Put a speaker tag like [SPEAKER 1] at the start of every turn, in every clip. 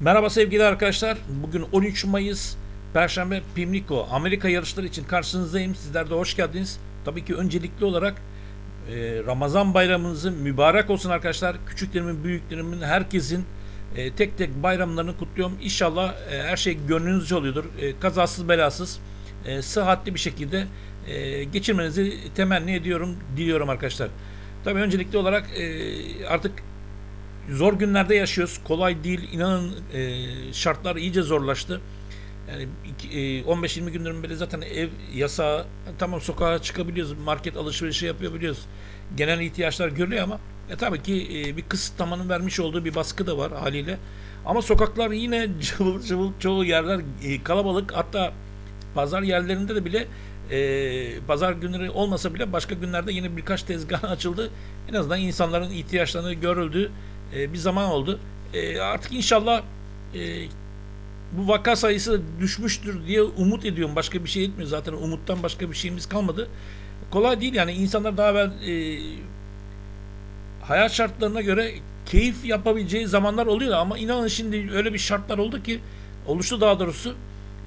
[SPEAKER 1] Merhaba sevgili arkadaşlar. Bugün 13 Mayıs Perşembe Pimlico Amerika yarışları için karşınızdayım. Sizler de hoş geldiniz. Tabii ki öncelikli olarak e, Ramazan bayramınızın mübarek olsun arkadaşlar. Küçüklerimin, büyüklerimin, herkesin e, tek tek bayramlarını kutluyorum. İnşallah e, her şey gönlünüzce oluyordur. E, kazasız belasız, e, sıhhatli bir şekilde e, geçirmenizi temenni ediyorum, diliyorum arkadaşlar. Tabii öncelikli olarak e, artık zor günlerde yaşıyoruz. Kolay değil. İnanın e, şartlar iyice zorlaştı. Yani e, 15-20 gündür beri zaten ev yasağı. Tamam sokağa çıkabiliyoruz. Market alışverişi yapabiliyoruz. Genel ihtiyaçlar görülüyor ama e, tabii ki e, bir kısıtlamanın vermiş olduğu bir baskı da var haliyle. Ama sokaklar yine cıvıl cıvıl çoğu yerler e, kalabalık. Hatta pazar yerlerinde de bile e, pazar günleri olmasa bile başka günlerde yine birkaç tezgah açıldı. En azından insanların ihtiyaçlarını görüldüğü e, bir zaman oldu. E, artık inşallah e, bu vaka sayısı düşmüştür diye umut ediyorum. Başka bir şey etmiyor zaten. Umuttan başka bir şeyimiz kalmadı. Kolay değil yani insanlar daha evvel e, hayat şartlarına göre keyif yapabileceği zamanlar oluyor ama inanın şimdi öyle bir şartlar oldu ki oluştu daha doğrusu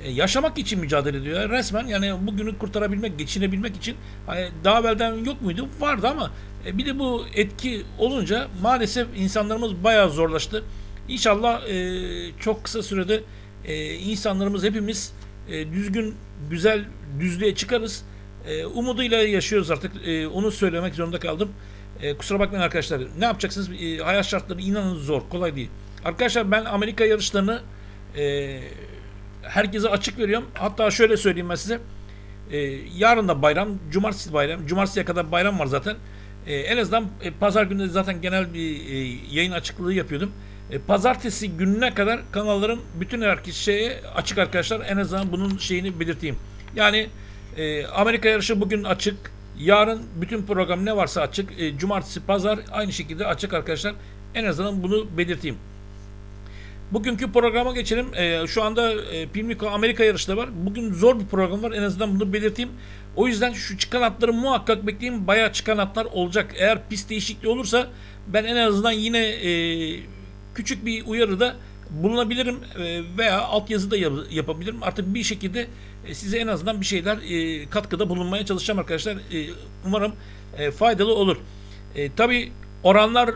[SPEAKER 1] yaşamak için mücadele ediyor. Resmen yani bugünü kurtarabilmek, geçinebilmek için hani daha evvelden yok muydu? Vardı ama e, bir de bu etki olunca maalesef insanlarımız bayağı zorlaştı. İnşallah e, çok kısa sürede e, insanlarımız hepimiz e, düzgün, güzel düzlüğe çıkarız. E, umuduyla yaşıyoruz artık. E, onu söylemek zorunda kaldım. E, kusura bakmayın arkadaşlar. Ne yapacaksınız? E, hayat şartları inanın zor, kolay değil. Arkadaşlar ben Amerika yarışlarını e, herkese açık veriyorum. Hatta şöyle söyleyeyim ben size. E, yarın da bayram, cumartesi bayram. Cumartesiye kadar bayram var zaten. E, en azından e, pazar günü zaten genel bir e, yayın açıklığı yapıyordum. E, pazartesi gününe kadar kanallarım bütün herkes şeye açık arkadaşlar. En azından bunun şeyini belirteyim. Yani e, Amerika yarışı bugün açık. Yarın bütün program ne varsa açık. E, cumartesi, pazar aynı şekilde açık arkadaşlar. En azından bunu belirteyim. Bugünkü programa geçelim. Ee, şu anda e, Pimlico Amerika yarışları var. Bugün zor bir program var. En azından bunu belirteyim. O yüzden şu çıkan atları muhakkak bekleyin. Bayağı çıkan atlar olacak. Eğer pist değişikliği olursa ben en azından yine e, küçük bir uyarıda bulunabilirim e, veya altyazı da yap- yapabilirim. Artık bir şekilde e, size en azından bir şeyler e, katkıda bulunmaya çalışacağım arkadaşlar. E, umarım e, faydalı olur. E, Tabi oranlar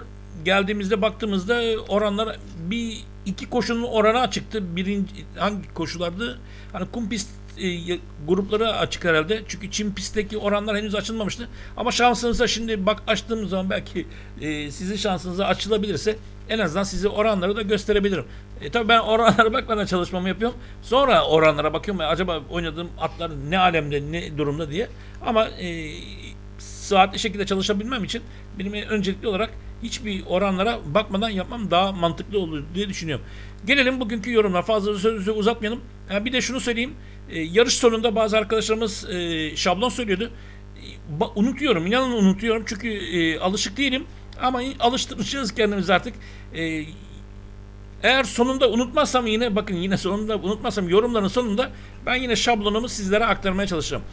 [SPEAKER 1] geldiğimizde baktığımızda oranlar bir iki koşunun oranı açıktı. Birinci hangi koşulardı? Hani kum pist e, grupları açık herhalde. Çünkü çim pistteki oranlar henüz açılmamıştı. Ama şansınıza şimdi bak açtığımız zaman belki e, sizin şansınıza açılabilirse en azından size oranları da gösterebilirim. E, tabii ben oranlara bakmadan çalışmamı yapıyorum. Sonra oranlara bakıyorum. ya, Acaba oynadığım atlar ne alemde, ne durumda diye. Ama e, saatli şekilde çalışabilmem için benim öncelikli olarak hiçbir oranlara bakmadan yapmam daha mantıklı olur diye düşünüyorum. Gelelim bugünkü yorumlar. Fazla sözü uzatmayalım. Ha, bir de şunu söyleyeyim. E, yarış sonunda bazı arkadaşlarımız e, şablon söylüyordu. E, unutuyorum. inanın unutuyorum. Çünkü e, alışık değilim. Ama alıştırmışız kendimizi artık. E, eğer sonunda unutmazsam yine bakın yine sonunda unutmazsam yorumların sonunda ben yine şablonumu sizlere aktarmaya çalışacağım.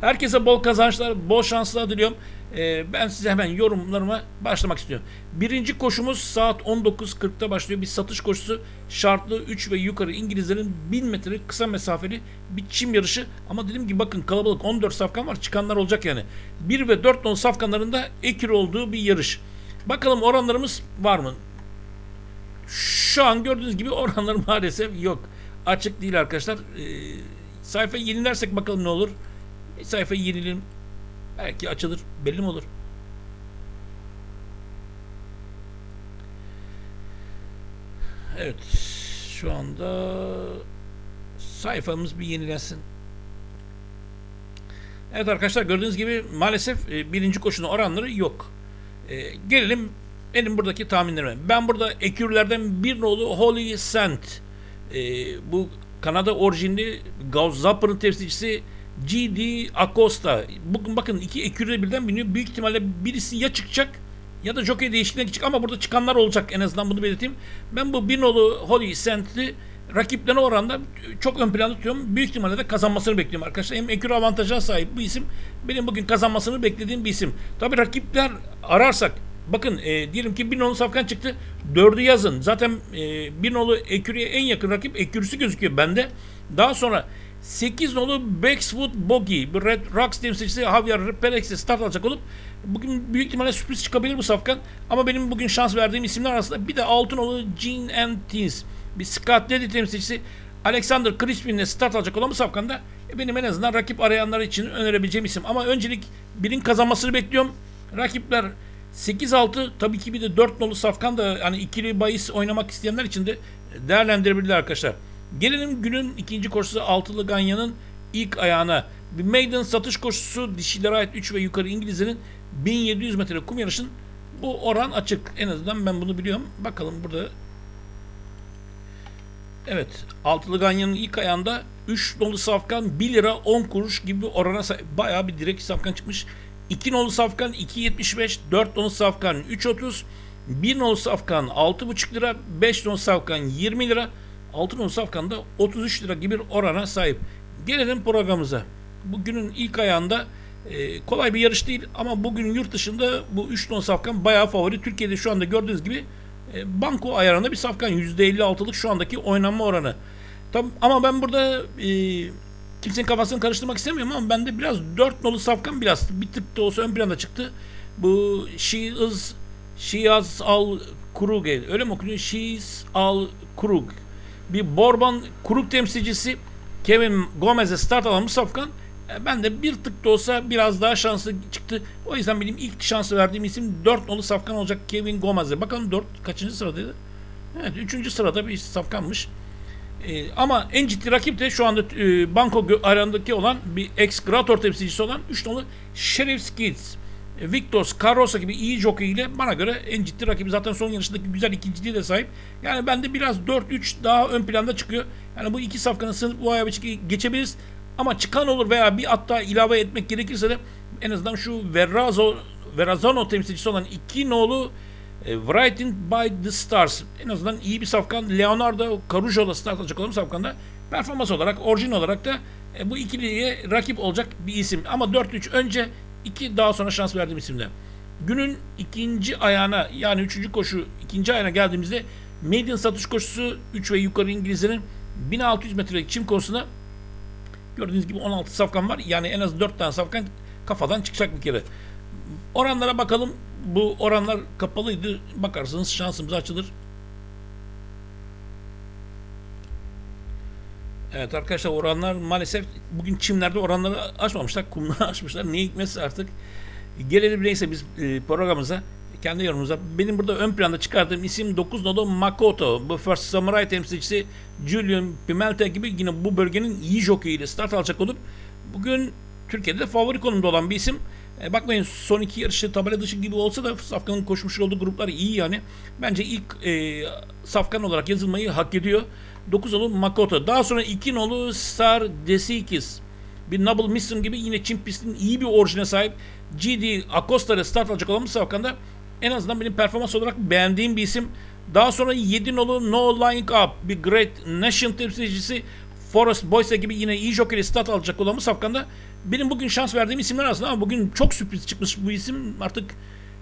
[SPEAKER 1] Herkese bol kazançlar, bol şanslar diliyorum. Ee, ben size hemen yorumlarıma başlamak istiyorum. Birinci koşumuz saat 19.40'da başlıyor. Bir satış koşusu şartlı 3 ve yukarı İngilizlerin 1000 metre kısa mesafeli bir çim yarışı. Ama dediğim gibi bakın kalabalık 14 safkan var. Çıkanlar olacak yani. 1 ve 4 non safkanlarında ekür olduğu bir yarış. Bakalım oranlarımız var mı? Şu an gördüğünüz gibi oranlar maalesef yok. Açık değil arkadaşlar. Ee, sayfayı yenilersek bakalım ne olur. Bir sayfayı yenileyelim. Belki açılır. Belli mi olur? Evet. Şu anda sayfamız bir yenilensin. Evet arkadaşlar gördüğünüz gibi maalesef e, birinci koşunun oranları yok. E, gelelim benim buradaki tahminlerime. Ben burada ekürlerden bir nolu Holy Saint. E, bu Kanada orijinli Gauss Zapper'ın temsilcisi G.D. Acosta. Bugün bakın iki ekürü birden biniyor. Büyük ihtimalle birisi ya çıkacak ya da jockey değişikliğine gidecek ama burada çıkanlar olacak en azından bunu belirteyim. Ben bu bir nolu Holy Saint'i rakiplerine oranda çok ön planda tutuyorum. Büyük ihtimalle de kazanmasını bekliyorum arkadaşlar. Hem ekür avantajına sahip bu isim. Benim bugün kazanmasını beklediğim bir isim. Tabi rakipler ararsak bakın e, diyelim ki bir nolu safkan çıktı. Dördü yazın. Zaten e, bir nolu ekürüye en yakın rakip ekürüsü gözüküyor bende. Daha sonra 8 nolu Bexwood Bogey. Bir Red Rocks temsilcisi Javier Perez'e start alacak olup bugün büyük ihtimalle sürpriz çıkabilir bu safkan. Ama benim bugün şans verdiğim isimler arasında bir de 6 nolu Gene and Teens. Bir Scott Lady temsilcisi Alexander Crispin'le start alacak olan bu safkanda e, benim en azından rakip arayanlar için önerebileceğim isim. Ama öncelik birin kazanmasını bekliyorum. Rakipler 8-6 tabii ki bir de 4 nolu safkan da hani ikili bahis oynamak isteyenler için de değerlendirebilirler arkadaşlar. Gelelim günün ikinci koşusu altılı Ganya'nın ilk ayağına. Bir maiden satış koşusu dişilere ait 3 ve yukarı İngilizlerin 1700 metre kum yarışın bu oran açık. En azından ben bunu biliyorum. Bakalım burada Evet. Altılı Ganyan'ın ilk ayağında 3 nolu safkan 1 lira 10 kuruş gibi orana sahip. Bayağı bir direkt safkan çıkmış. 2 nolu safkan 2.75, 4 nolu safkan 3.30, 1 nolu safkan 6.5 lira, 5 nolu safkan 20 lira, 6 nolu safkan da 33 lira gibi bir orana sahip. Gelelim programımıza. Bugünün ilk ayağında e, kolay bir yarış değil ama bugün yurt dışında bu 3 nolu safkan bayağı favori. Türkiye'de şu anda gördüğünüz gibi e, banko ayarında bir safkan %56'lık şu andaki oynanma oranı. Tabi, ama ben burada e, kimsenin kafasını karıştırmak istemiyorum ama bende biraz 4 nolu safkan biraz bir tık da olsa ön planda çıktı. Bu She is She is al Krug öyle mi okunuyor? She is al Krug. Bir Borban Krug temsilcisi Kevin Gomez'e start alan bu safkan e, ben de bir tık da olsa biraz daha şanslı çıktı. O yüzden benim ilk şansı verdiğim isim 4 nolu safkan olacak Kevin Gomez'e. Bakalım 4 kaçıncı sıradaydı? Evet 3. sırada bir safkanmış. Ee, ama en ciddi rakip de şu anda e, banko arasındaki olan bir ex Grator temsilcisi olan 3 nolu Sheriff Skids. E, Victor Carrosa gibi iyi jockey ile bana göre en ciddi rakibi zaten son yarışındaki güzel ikinciliğe de sahip. Yani bende biraz 4-3 daha ön planda çıkıyor. Yani bu iki safkanın sınıf bu aya geçebiliriz. Ama çıkan olur veya bir at daha ilave etmek gerekirse de en azından şu Verrazo, Verrazano temsilcisi olan iki nolu e, Writing by the Stars en azından iyi bir safkan. Leonardo Caruso'la start alacak olan safkanda performans olarak, orijin olarak da e, bu ikiliye rakip olacak bir isim. Ama 4-3 önce iki daha sonra şans verdiğim isimde. Günün ikinci ayağına yani üçüncü koşu ikinci ayağına geldiğimizde Maiden satış koşusu 3 ve yukarı İngilizlerin 1600 metrelik çim konusunda Gördüğünüz gibi 16 safkan var. Yani en az 4 tane safkan kafadan çıkacak bir kere. Oranlara bakalım. Bu oranlar kapalıydı. Bakarsınız şansımız açılır. Evet arkadaşlar oranlar maalesef bugün çimlerde oranları açmamışlar. Kumları açmışlar. Ne hikmetse artık. Gelelim neyse biz e, programımıza kendi yorumumuza. Benim burada ön planda çıkardığım isim 9 nolu Makoto. Bu First Samurai temsilcisi Julian Pimentel gibi yine bu bölgenin iyi jokeyiyle start alacak olup bugün Türkiye'de favori konumda olan bir isim. E, bakmayın son iki yarışı tabela dışı gibi olsa da Safkan'ın koşmuş olduğu gruplar iyi yani. Bence ilk e, Safkan olarak yazılmayı hak ediyor. 9 nolu Makoto. Daha sonra 2 nolu Star Desikis. Bir Noble Mission gibi yine Çin pistinin iyi bir orijine sahip. GD Acosta start alacak olan Safkan'da en azından benim performans olarak beğendiğim bir isim. Daha sonra 7 nolu No Lying Up bir Great Nation temsilcisi Forest Boyce gibi yine iyi jockey stat alacak olan safkanda benim bugün şans verdiğim isimler aslında ama bugün çok sürpriz çıkmış bu isim artık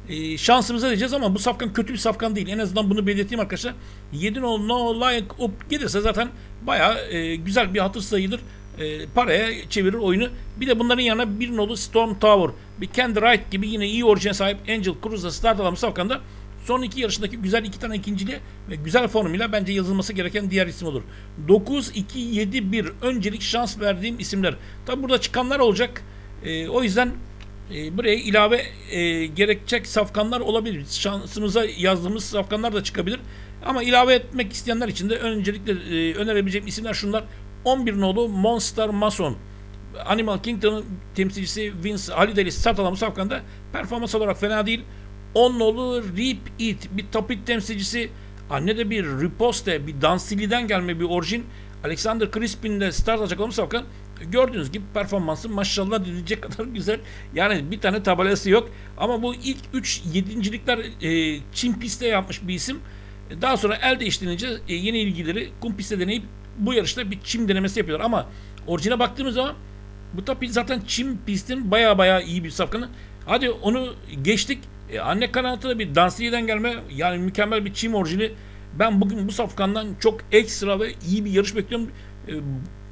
[SPEAKER 1] e, şansımıza diyeceğiz ama bu safkan kötü bir safkan değil. En azından bunu belirteyim arkadaşlar. 7 nolu No Lying Up gelirse zaten baya e, güzel bir hatır sayılır e, paraya çevirir oyunu. Bir de bunların yanına bir nolu Storm Tower, bir Candy Wright gibi yine iyi orijine sahip Angel Cruz'la start alan Safkan'da son iki yarışındaki güzel iki tane ikincili ve güzel formuyla bence yazılması gereken diğer isim olur. 9, 2, 7, 1 öncelik şans verdiğim isimler. Tabi burada çıkanlar olacak. E, o yüzden e, buraya ilave e, gerekecek safkanlar olabilir. Şansımıza yazdığımız safkanlar da çıkabilir. Ama ilave etmek isteyenler için de öncelikle e, önerebileceğim isimler şunlar. 11 nolu Monster Mason. Animal Kingdom'ın temsilcisi Vince Haliday start alan Safkan'da performans olarak fena değil. 10 nolu Rip It bir top it temsilcisi. Anne de bir Riposte bir Dansili'den gelme bir orijin. Alexander Crispin de start alacak olan Safkan. Gördüğünüz gibi performansı maşallah denilecek kadar güzel. Yani bir tane tabelası yok. Ama bu ilk 3 yedincilikler e, Çin pistte yapmış bir isim. Daha sonra el değiştirince e, yeni ilgileri kum pistte deneyip bu yarışta bir çim denemesi yapıyorlar ama orijine baktığımız zaman bu tabi zaten çim pistin baya baya iyi bir safkanı. Hadi onu geçtik. E, anne kanaatı da bir Dansiyeden gelme yani mükemmel bir çim orijini. Ben bugün bu safkandan çok ekstra ve iyi bir yarış bekliyorum. E,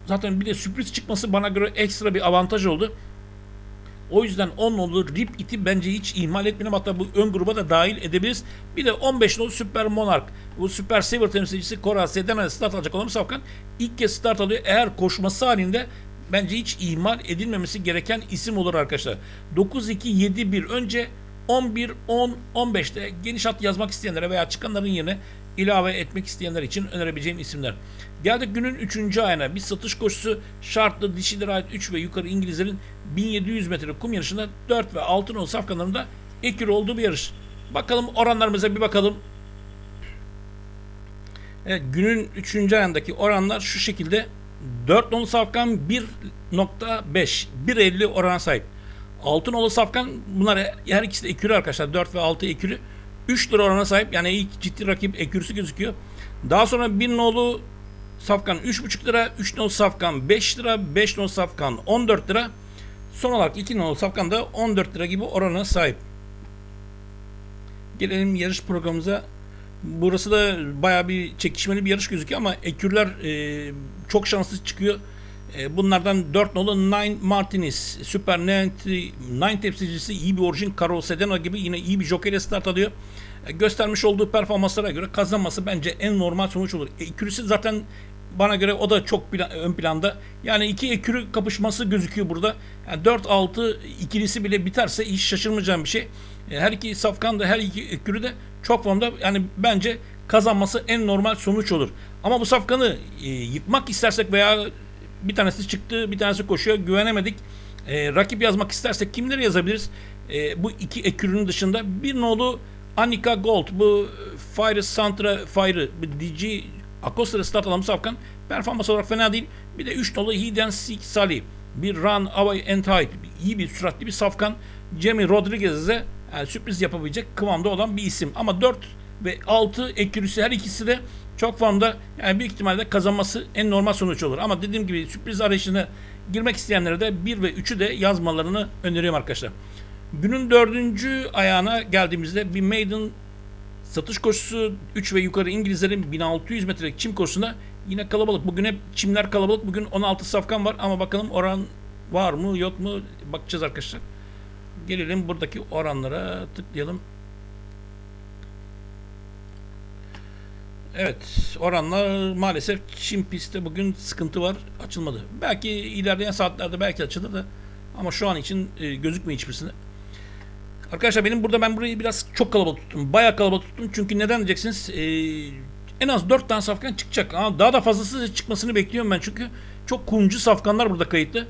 [SPEAKER 1] zaten bir de sürpriz çıkması bana göre ekstra bir avantaj oldu. O yüzden 10 nolu Rip iti bence hiç ihmal etmeyelim. Hatta bu ön gruba da dahil edebiliriz. Bir de 15 nolu Super Monarch. Bu Super Saver temsilcisi Cora Sedena'ya start alacak olan Safkan ilk kez start alıyor. Eğer koşması halinde bence hiç ihmal edilmemesi gereken isim olur arkadaşlar. 9-2-7-1 önce 11, 10, 15'te geniş hat yazmak isteyenlere veya çıkanların yerine ilave etmek isteyenler için önerebileceğim isimler. Geldik günün 3. ayına. Bir satış koşusu şartlı dişilere ait 3 ve yukarı İngilizlerin 1700 metre kum yarışında 4 ve 6 nolu safkanlarında ekür olduğu bir yarış. Bakalım oranlarımıza bir bakalım. Evet, günün 3. ayındaki oranlar şu şekilde. 4 nolu safkan 1.5 1.50 orana sahip. 6 nolu safkan bunlar her ikisi de ekürü arkadaşlar. 4 ve 6 ekürü. 3 lira orana sahip. Yani ilk ciddi rakip ekürüsü gözüküyor. Daha sonra 1 nolu safkan 3,5 lira, 3 nolu safkan 5 lira, 5 nolu safkan 14 lira. Son olarak 2 nolu safkan da 14 lira gibi orana sahip. Gelelim yarış programımıza. Burası da baya bir çekişmeli bir yarış gözüküyor ama ekürler e, çok şanslı çıkıyor. E, bunlardan 4 nolu Nine Martinez, Super 9 temsilcisi iyi bir orijin Carol Sedena gibi yine iyi bir jockey ile start alıyor. E, göstermiş olduğu performanslara göre kazanması bence en normal sonuç olur. Ekürüsü zaten bana göre o da çok plan, ön planda. Yani iki ekürü kapışması gözüküyor burada. Yani 4-6 ikilisi bile biterse hiç şaşırmayacağım bir şey. E, Her iki safkan da her iki ekürü de çok formda. Yani bence kazanması en normal sonuç olur. Ama bu safkanı e, yıkmak istersek veya bir tanesi çıktı, bir tanesi koşuyor, güvenemedik. E, rakip yazmak istersek kimleri yazabiliriz? E, bu iki ekürünün dışında bir nolu Anika Gold, bu Fire Santra Fire, bu DG Akosa'da start alan bu safkan performans olarak fena değil. Bir de 3 nolu Hidden Sik Sali, bir Run Away and Hide, iyi bir süratli bir safkan. Jamie Rodriguez'e yani sürpriz yapabilecek kıvamda olan bir isim. Ama 4 ve 6 ekürüsü her ikisi de çok formda yani büyük ihtimalle kazanması en normal sonuç olur. Ama dediğim gibi sürpriz arayışına girmek isteyenlere de 1 ve 3'ü de yazmalarını öneriyorum arkadaşlar. Günün dördüncü ayağına geldiğimizde bir maiden satış koşusu 3 ve yukarı İngilizlerin 1600 metrelik çim koşusunda yine kalabalık. Bugün hep çimler kalabalık. Bugün 16 safkan var ama bakalım oran var mı yok mu bakacağız arkadaşlar. Gelelim buradaki oranlara tıklayalım. Evet oranlar maalesef Çin pistte bugün sıkıntı var açılmadı. Belki ilerleyen saatlerde belki açılır da ama şu an için e, gözükmüyor hiçbirisinde. Arkadaşlar benim burada ben burayı biraz çok kalabalık tuttum. Bayağı kalabalık tuttum. Çünkü neden diyeceksiniz? E, en az 4 tane safkan çıkacak. Ama daha da fazlası çıkmasını bekliyorum ben çünkü çok kumcu safkanlar burada kayıtlı.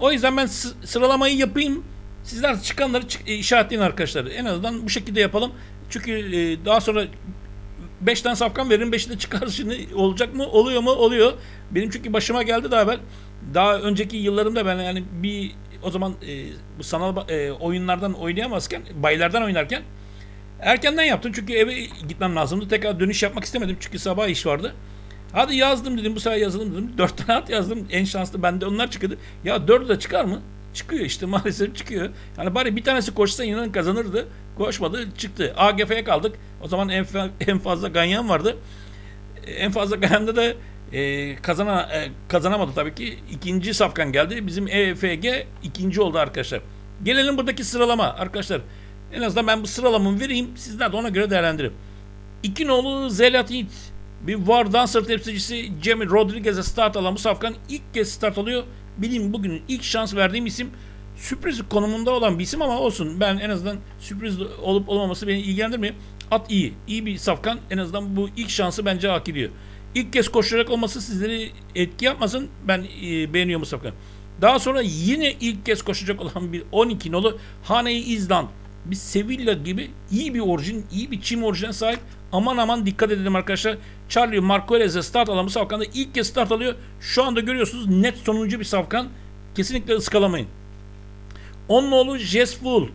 [SPEAKER 1] O yüzden ben sı- sıralamayı yapayım. Sizler çıkanları çık- e, işaretleyin arkadaşlar. En azından bu şekilde yapalım. Çünkü e, daha sonra 5 tane safkan verin 5'i de çıkar şimdi olacak mı? Oluyor mu? Oluyor. Benim çünkü başıma geldi daha evvel. Daha önceki yıllarımda ben yani bir o zaman e, bu sanal e, oyunlardan oynayamazken baylardan oynarken erkenden yaptım çünkü eve gitmem lazımdı. Tekrar dönüş yapmak istemedim çünkü sabah iş vardı. Hadi yazdım dedim bu sefer yazalım dedim. Dört tane at yazdım. En şanslı bende onlar çıktı. Ya dördü de çıkar mı? Çıkıyor işte maalesef çıkıyor. Yani bari bir tanesi koşsa inanın kazanırdı. Koşmadı çıktı. AGF'ye kaldık. O zaman en, en fazla ganyan vardı. En fazla ganyanda da e, kazana, e, kazanamadı tabii ki. İkinci safkan geldi. Bizim EFG ikinci oldu arkadaşlar. Gelelim buradaki sıralama arkadaşlar. En azından ben bu sıralamamı vereyim. Sizler de ona göre değerlendirin. İki nolu Zelatit bir War Dancer temsilcisi Jamie Rodriguez'e start alan bu safkan ilk kez start alıyor. Bileyim bugünün ilk şans verdiğim isim sürpriz konumunda olan bir isim ama olsun. Ben en azından sürpriz olup olmaması beni ilgilendirmiyor. At iyi. iyi bir safkan. En azından bu ilk şansı bence hak ediyor. İlk kez koşarak olması sizleri etki yapmasın. Ben e, beğeniyorum bu safkanı. Daha sonra yine ilk kez koşacak olan bir 12 nolu Haney İzland. Bir Sevilla gibi iyi bir orijin, iyi bir çim orijine sahip. Aman aman dikkat edelim arkadaşlar. Charlie Marquez'e start alan bu safkanda ilk kez start alıyor. Şu anda görüyorsunuz net sonuncu bir safkan. Kesinlikle ıskalamayın. Onun oğlu Jess Full,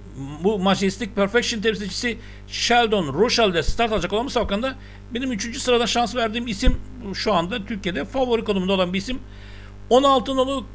[SPEAKER 1] bu Majestic Perfection temsilcisi Sheldon Rochelle'de start alacak olan bu safkanda benim 3. sırada şans verdiğim isim şu anda Türkiye'de favori konumunda olan bir isim. 16 nolu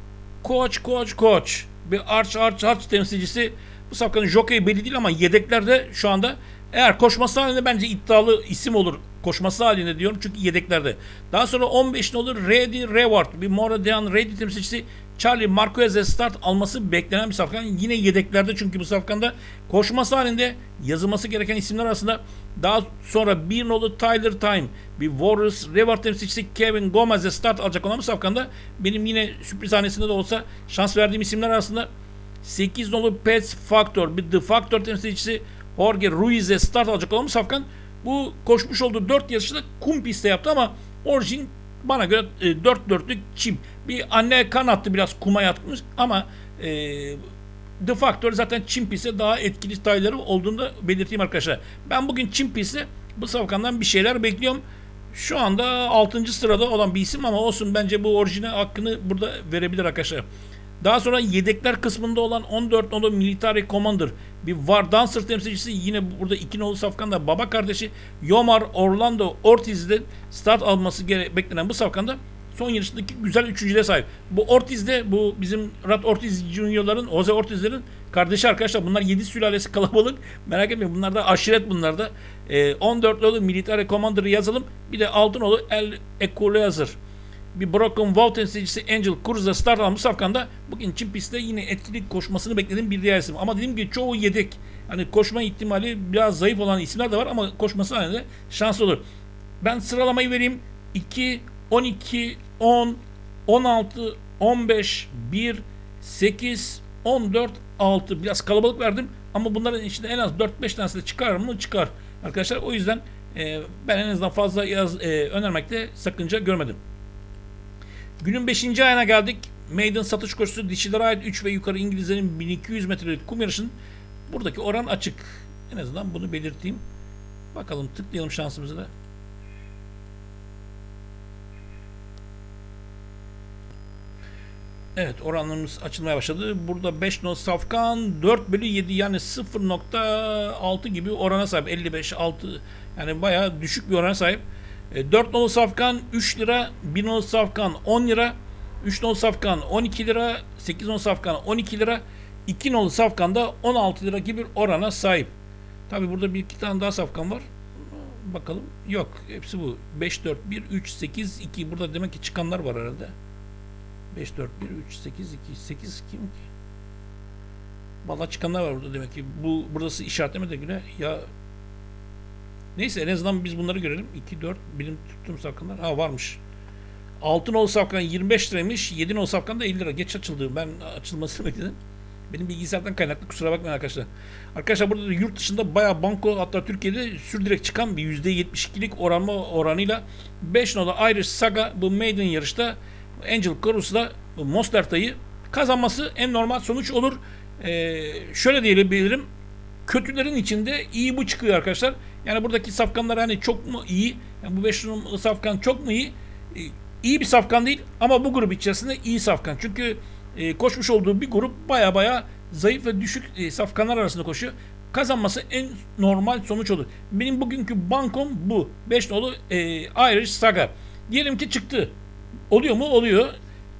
[SPEAKER 1] Koç Koç Koç bir Arch Arch Arch temsilcisi Bu safkanın jockey belli değil ama yedeklerde şu anda eğer koşması halinde bence iddialı isim olur. Koşması halinde diyorum çünkü yedeklerde. Daha sonra 15 ne olur? Ready Reward. Bir Moradian Ready temsilcisi Charlie Marquez'e start alması beklenen bir safkan. Yine yedeklerde çünkü bu safkanda koşması halinde yazılması gereken isimler arasında daha sonra bir nolu Tyler Time, bir Warriors Reward temsilcisi Kevin Gomez'e start alacak olan bu safkanda benim yine sürpriz hanesinde de olsa şans verdiğim isimler arasında 8 nolu Pets Factor, bir The Factor temsilcisi Jorge Ruiz'e start alacak olan bu safkan bu koşmuş olduğu 4 yarışta kum pistte yaptı ama orijin bana göre e, 4 dörtlük çim. Bir anne kan attı biraz kuma yatmış ama e, The Factor zaten çim pistte daha etkili tayları olduğunu da belirteyim arkadaşlar. Ben bugün çim pistte bu safkandan bir şeyler bekliyorum. Şu anda 6. sırada olan bir isim ama olsun bence bu orijine hakkını burada verebilir arkadaşlar. Daha sonra yedekler kısmında olan 14 nolu Military Commander bir War Dancer temsilcisi yine burada 2 nolu safkanda baba kardeşi Yomar Orlando Ortiz'de start alması gere- beklenen bu safkanda son yarışındaki güzel üçüncüye sahip. Bu Ortiz de bu bizim Rat Ortiz Junior'ların, Jose Ortiz'lerin kardeşi arkadaşlar. Bunlar 7 sülalesi kalabalık. Merak etmeyin bunlar da aşiret bunlar da. Ee, 14 nolu Military Commander'ı yazalım. Bir de 6 nolu El Equalizer bir Broken Wow temsilcisi Angel Cruz'la start almış safkanda bugün Çin pistte yine etkili koşmasını beklediğim bir diğer isim. Ama dediğim gibi çoğu yedek. Hani koşma ihtimali biraz zayıf olan isimler de var ama koşması halinde şans olur. Ben sıralamayı vereyim. 2, 12, 10, 16, 15, 1, 8, 14, 6. Biraz kalabalık verdim ama bunların içinde en az 4-5 tanesi de çıkar mı? Çıkar. Arkadaşlar o yüzden e, ben en azından fazla yaz, e, önermekte sakınca görmedim. Günün 5. ayına geldik. Maiden satış koşusu dişilere ait 3 ve yukarı İngilizlerin 1200 metrelik kum yarışının buradaki oran açık. En azından bunu belirteyim. Bakalım tıklayalım şansımızı da. Evet oranlarımız açılmaya başladı. Burada 5 not safkan 4 bölü 7 yani 0.6 gibi orana sahip. 55 6 yani bayağı düşük bir orana sahip. E, 4 nolu safkan 3 lira, 1 nolu safkan 10 lira, 3 nolu safkan 12 lira, 8 nolu safkan 12 lira, 2 nolu safkan da 16 lira gibi bir orana sahip. Tabi burada bir iki tane daha safkan var. Bakalım. Yok. Hepsi bu. 5, 4, 1, 3, 8, 2. Burada demek ki çıkanlar var herhalde. 5, 4, 1, 3, 8, 2. 8 kim ki? Vallahi çıkanlar var burada demek ki. Bu burası işaretlemede göre ya Neyse en azından biz bunları görelim. 2, 4, benim tuttuğum safkanlar. Ha varmış. Altın ol safkan 25 liraymış. 7 ol safkan da 50 lira. Geç açıldı. Ben açılmasını bekledim. Benim bilgisayardan kaynaklı kusura bakmayın arkadaşlar. Arkadaşlar burada da yurt dışında bayağı banko hatta Türkiye'de sürdürek çıkan bir %72'lik oranma oranıyla 5 nolu Irish Saga bu maiden yarışta Angel Cruz'la Mosterta'yı kazanması en normal sonuç olur. Ee, şöyle diyebilirim kötülerin içinde iyi bu çıkıyor arkadaşlar. Yani buradaki safkanlar hani çok mu iyi? Yani bu 5 numaralı safkan çok mu iyi? Ee, iyi bir safkan değil ama bu grup içerisinde iyi safkan. Çünkü e, koşmuş olduğu bir grup baya baya zayıf ve düşük e, safkanlar arasında koşuyor. Kazanması en normal sonuç olur. Benim bugünkü bankom bu. 5 nolu e, Irish Saga. Diyelim ki çıktı. Oluyor mu? Oluyor.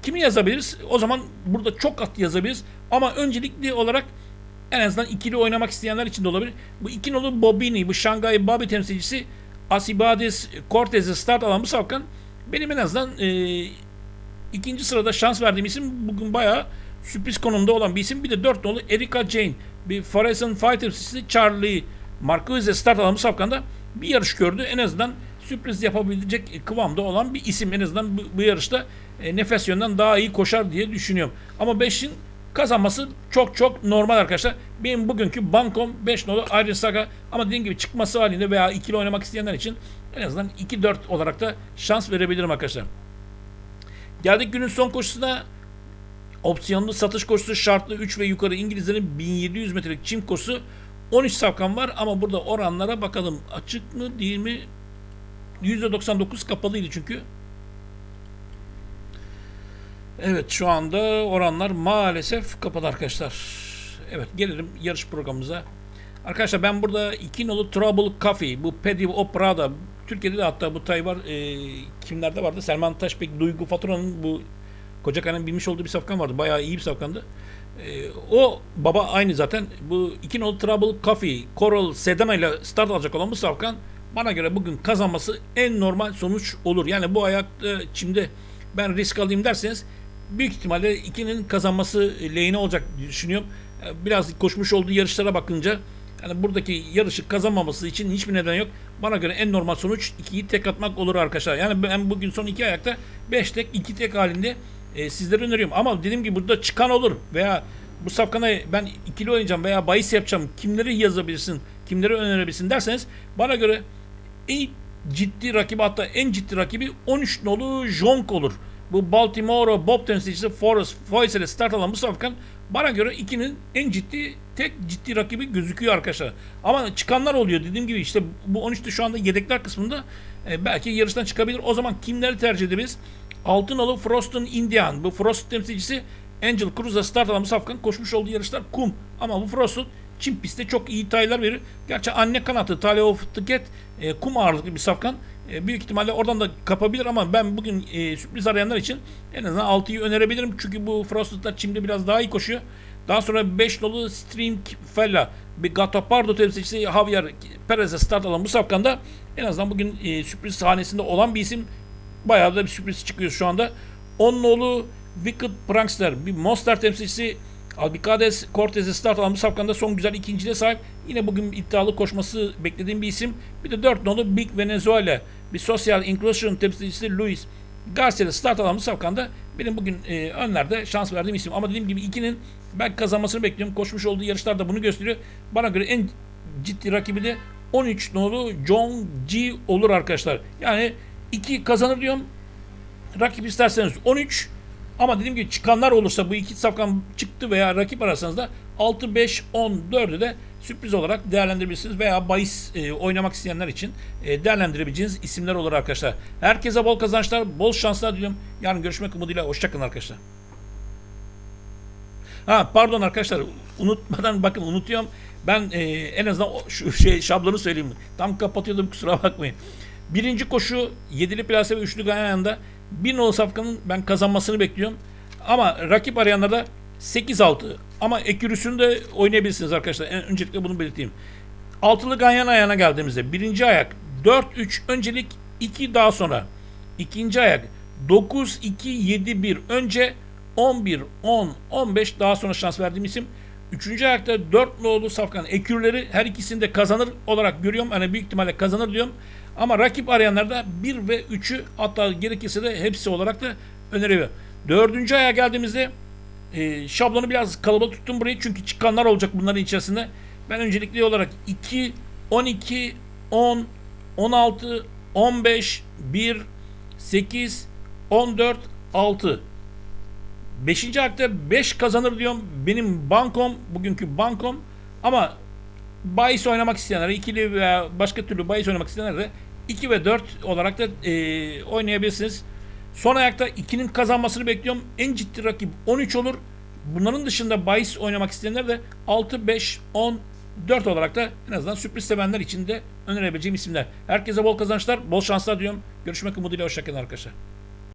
[SPEAKER 1] Kimi yazabiliriz? O zaman burada çok at yazabiliriz. Ama öncelikli olarak en azından ikili oynamak isteyenler için de olabilir. Bu iki nolu Bobini, bu Şangay Bobby temsilcisi Asibades Cortez'e start alan bu safkan benim en azından e, ikinci sırada şans verdiğim isim bugün bayağı sürpriz konumda olan bir isim. Bir de dört nolu Erika Jane, bir Foreign Fight temsilcisi Charlie Marquez'e start alan bu safkanda bir yarış gördü. En azından sürpriz yapabilecek kıvamda olan bir isim. En azından bu, bu yarışta e, nefes yönden daha iyi koşar diye düşünüyorum. Ama 5'in kazanması çok çok normal arkadaşlar. Benim bugünkü bankom 5 nolu Iron Saga ama dediğim gibi çıkması halinde veya ikili oynamak isteyenler için en azından 2-4 olarak da şans verebilirim arkadaşlar. Geldik günün son koşusuna. Opsiyonlu satış koşusu şartlı 3 ve yukarı İngilizlerin 1700 metrelik çim koşusu 13 safkan var ama burada oranlara bakalım. Açık mı değil mi? %99 kapalıydı çünkü. Evet şu anda oranlar maalesef kapalı arkadaşlar. Evet gelelim yarış programımıza. Arkadaşlar ben burada iki nolu Trouble Coffee, bu Pedi Opra'da, Türkiye'de de hatta bu tay var, e, kimlerde vardı? Selman Taşbek, Duygu Fatura'nın bu Kocakay'ın bilmiş olduğu bir safkan vardı. Bayağı iyi bir safkandı. Ee, o baba aynı zaten. Bu iki nolu Trouble Coffee, Coral, Sedana ile start alacak olan bu safkan bana göre bugün kazanması en normal sonuç olur. Yani bu ayakta şimdi ben risk alayım derseniz büyük ihtimalle ikinin kazanması lehine olacak düşünüyorum. Biraz koşmuş olduğu yarışlara bakınca yani buradaki yarışı kazanmaması için hiçbir neden yok. Bana göre en normal sonuç 2'yi tek atmak olur arkadaşlar. Yani ben bugün son iki ayakta 5 tek 2 tek halinde e, sizlere öneriyorum. Ama dediğim gibi burada çıkan olur veya bu safkana ben ikili oynayacağım veya bahis yapacağım. Kimleri yazabilirsin, kimleri önerebilirsin derseniz bana göre en ciddi rakibi hatta en ciddi rakibi 13 nolu Jonk olur. Bu Baltimore Bob temsilcisi Forrest ile start alan bu safkan bana göre ikinin en ciddi tek ciddi rakibi gözüküyor arkadaşlar. Ama çıkanlar oluyor dediğim gibi işte bu 13'te şu anda yedekler kısmında e, belki yarıştan çıkabilir. O zaman kimleri tercih edebiliriz? Altın alı Frost'un Indian. Bu Frost temsilcisi Angel Cruz'a start alan bu safkan koşmuş olduğu yarışlar kum. Ama bu Frost'un Çin pistte çok iyi taylar verir. Gerçi anne kanatı Tale of Ticket e, kum ağırlıklı bir safkan. E, büyük ihtimalle oradan da kapabilir ama ben bugün e, sürpriz arayanlar için en azından 6'yı önerebilirim. Çünkü bu Frosted'lar Çin'de biraz daha iyi koşuyor. Daha sonra 5 dolu String Fella bir Gatopardo temsilcisi Javier Perez'e start alan bu safkanda en azından bugün e, sürpriz sahnesinde olan bir isim. Bayağı da bir sürpriz çıkıyor şu anda. 10 nolu Wicked Prankster bir Monster temsilcisi Albicades Cortez'e start alan bu safkanda son güzel ikinciliğe sahip. Yine bugün iddialı koşması beklediğim bir isim. Bir de 4 nolu Big Venezuela bir Social Inclusion temsilcisi Luis Garcia'da start alan bu safkanda benim bugün e, önlerde şans verdiğim isim. Ama dediğim gibi ikinin ben kazanmasını bekliyorum. Koşmuş olduğu yarışlarda bunu gösteriyor. Bana göre en ciddi rakibi de 13 nolu John G olur arkadaşlar. Yani 2 kazanır diyorum. Rakip isterseniz 13 ama dediğim gibi çıkanlar olursa bu iki safkan çıktı veya rakip arasında 6 5 10 4'ü de sürpriz olarak değerlendirebilirsiniz veya bahis e, oynamak isteyenler için e, değerlendirebileceğiniz isimler olur arkadaşlar. Herkese bol kazançlar, bol şanslar diliyorum. Yarın görüşmek umuduyla hoşçakalın arkadaşlar. Ha pardon arkadaşlar unutmadan bakın unutuyorum. Ben e, en azından o, şu şey şablonu söyleyeyim. Tam kapatıyordum kusura bakmayın. Birinci koşu 7'li plase ve 3'lü ayağında 1 nolu safkanın ben kazanmasını bekliyorum. Ama rakip arayanlar da 8-6. Ama ekürüsünü de oynayabilirsiniz arkadaşlar. En, öncelikle bunu belirteyim. Altılı ganyan ayağına geldiğimizde birinci ayak 4-3 öncelik 2 daha sonra. ikinci ayak 9-2-7-1 önce 11, 10, 15 daha sonra şans verdiğim isim. Üçüncü ayakta 4 nolu safkan ekürleri her ikisini de kazanır olarak görüyorum. Hani büyük ihtimalle kazanır diyorum. Ama rakip arayanlarda 1 ve 3'ü hatta gerekirse de hepsi olarak da öneriyor. Dördüncü aya geldiğimizde e, şablonu biraz kalabalık tuttum burayı çünkü çıkanlar olacak bunların içerisinde. Ben öncelikli olarak 2, 12, 10, 16, 15, 1, 8, 14, 6. Beşinci ayakta 5 kazanır diyorum. Benim bankom, bugünkü bankom. Ama bahis oynamak isteyenler, ikili veya başka türlü bahis oynamak isteyenler de 2 ve 4 olarak da e, oynayabilirsiniz. Son ayakta 2'nin kazanmasını bekliyorum. En ciddi rakip 13 olur. Bunların dışında bahis oynamak isteyenler de 6, 5, 10, 4 olarak da en azından sürpriz sevenler için de önerebileceğim isimler. Herkese bol kazançlar, bol şanslar diyorum. Görüşmek umuduyla hoşçakalın arkadaşlar.